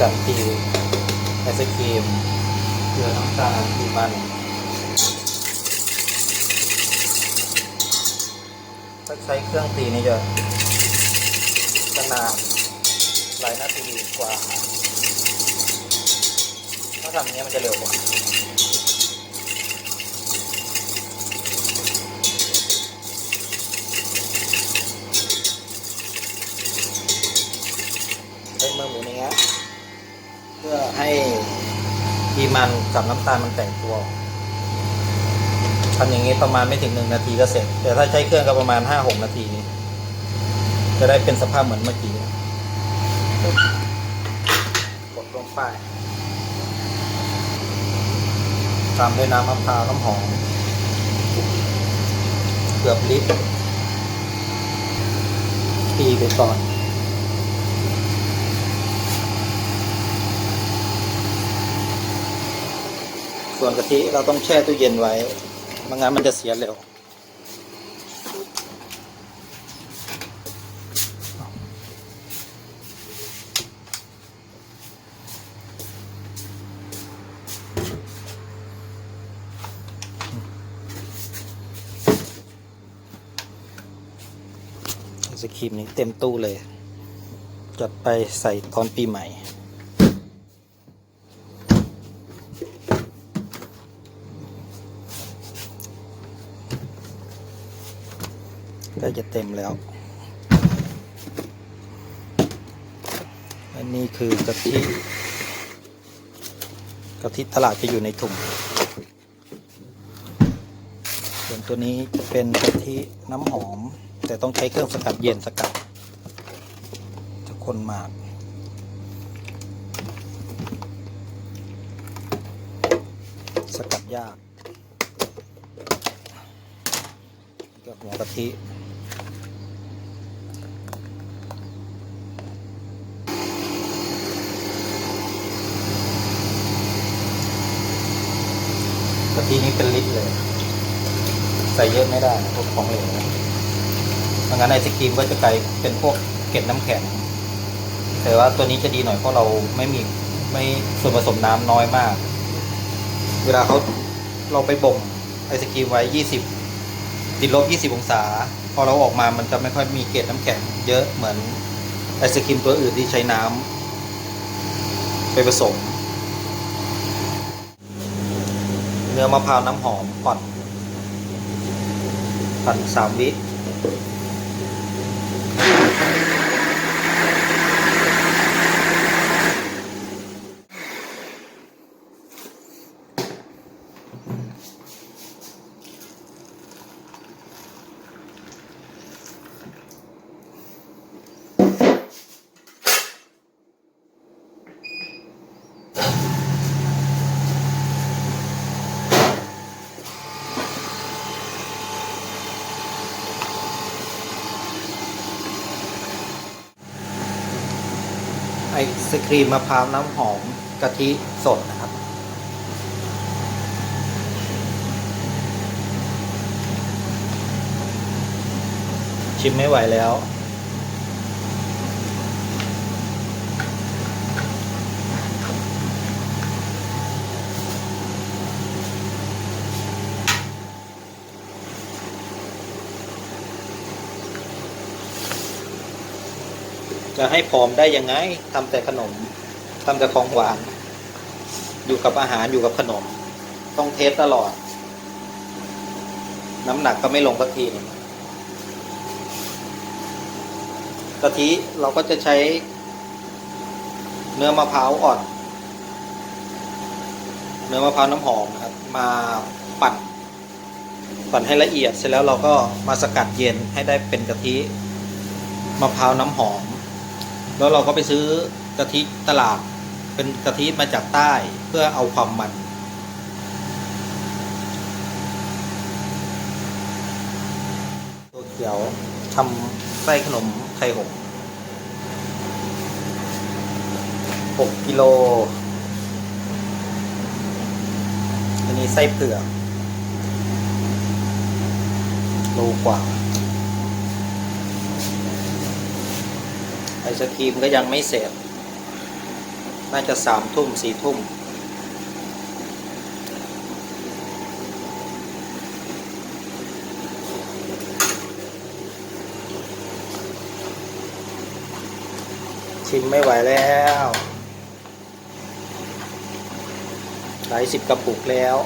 กับตีไอศครีมเกลือน้ำตาลตีมันถ้าใช้เครื่องตีนี่จะจะนานหลายนาทีกว่า ถ้าทำอย่างนี้ยมันจะเร็วกว่าใช้มือหมุนอย่างเงี้ย เพื่อให้ดีมันกับน้ำตาลมันแตกตัวทำอย่างนี้ประมาณไม่ถึงหนึ่งนาทีก็เสร็จ แต่ถ้าใช้เครื่องก็ประมาณห้าหกนาทีจะได้เป็นสภาพเหมือนเมื่อกี้กดลงไปตามด้วยน้ำมะพร้าวน้ำหอมเกือบลิตรตีไปก่อน ส่วนกะทิเราต้องแช่ตู้เย็นไว้ไม่งั้นมันจะเสียเร็วไอศครีมนี้เต็มตู้เลย จัดไปใส่ตอนปีใหม่ กล้จะเต็มแล้ว อันนี้คือกะทิกะทิตลาดจะอยู่ในถุง ส่วนตัวนี้จะเป็นกะทิน้ำหอม แต่ต้องใช้เครื่องสกัดเย็นสกัด จะคนมากสกัดยากกับหัวกะทิ กะทินี้เป็นลิตรเลย ใส่เยอะไม่ได้พวกของเหลวนะไม่งั้นไอศครีมก็จะกลายเป็นพวกเกล็ดน้ำแข็ง แต่ว่าตัวนี้จะดีหน่อยเพราะเราไม่มีไม่ส่วนผสมน้ำน้อยมาก เวลาเขาเราไปบ่มไอศครีมไว้ยี่สิบติดลบยี่สิบองศา พอเราออกมามันจะไม่ค่อยมีเกล็ดน้ำแข็งเยอะเหมือนไอศครีมตัวอื่นที่ใช้น้ำไปผสม เนื้อมะพร้าวน้ำหอมก่อนปั่นสามวิ ไอศครีมมะพร้าวน้ำหอมกะทิสดนะครับ ชิมไม่ไหวแล้ว จะให้ผอมได้ยังไงทำแต่ขนมทำแต่ของหวาน อยู่กับอาหารอยู่กับขนม ต้องเทสตลอด น้ำหนักก็ไม่ลงสักทีนึงกะทิเราก็จะใช้เนื้อมะพร้าวอ่อน เนื้อมะพร้าวน้ำหอมนะครับ มาปั่น ปั่นให้ละเอียดเสร็จแล้วเราก็มาสกัดเย็นให้ได้เป็นกะทิมะพร้าวน้ำหอม แล้วเราก็ไปซื้อกะทิตลาด เป็นกะทิมาจากใต้เพื่อเอาความมัน ตัวเขียวทำไส้ขนมไข่หกหกกิโล อันนี้ไส้เผือกโลกว่า ไอ ศครีมก็ยังไม่เสร็จ น่าจะสามทุ่มสี่ทุ่ม ชิมไม่ไหวแล้วหลายสิบกระปุกแล้ว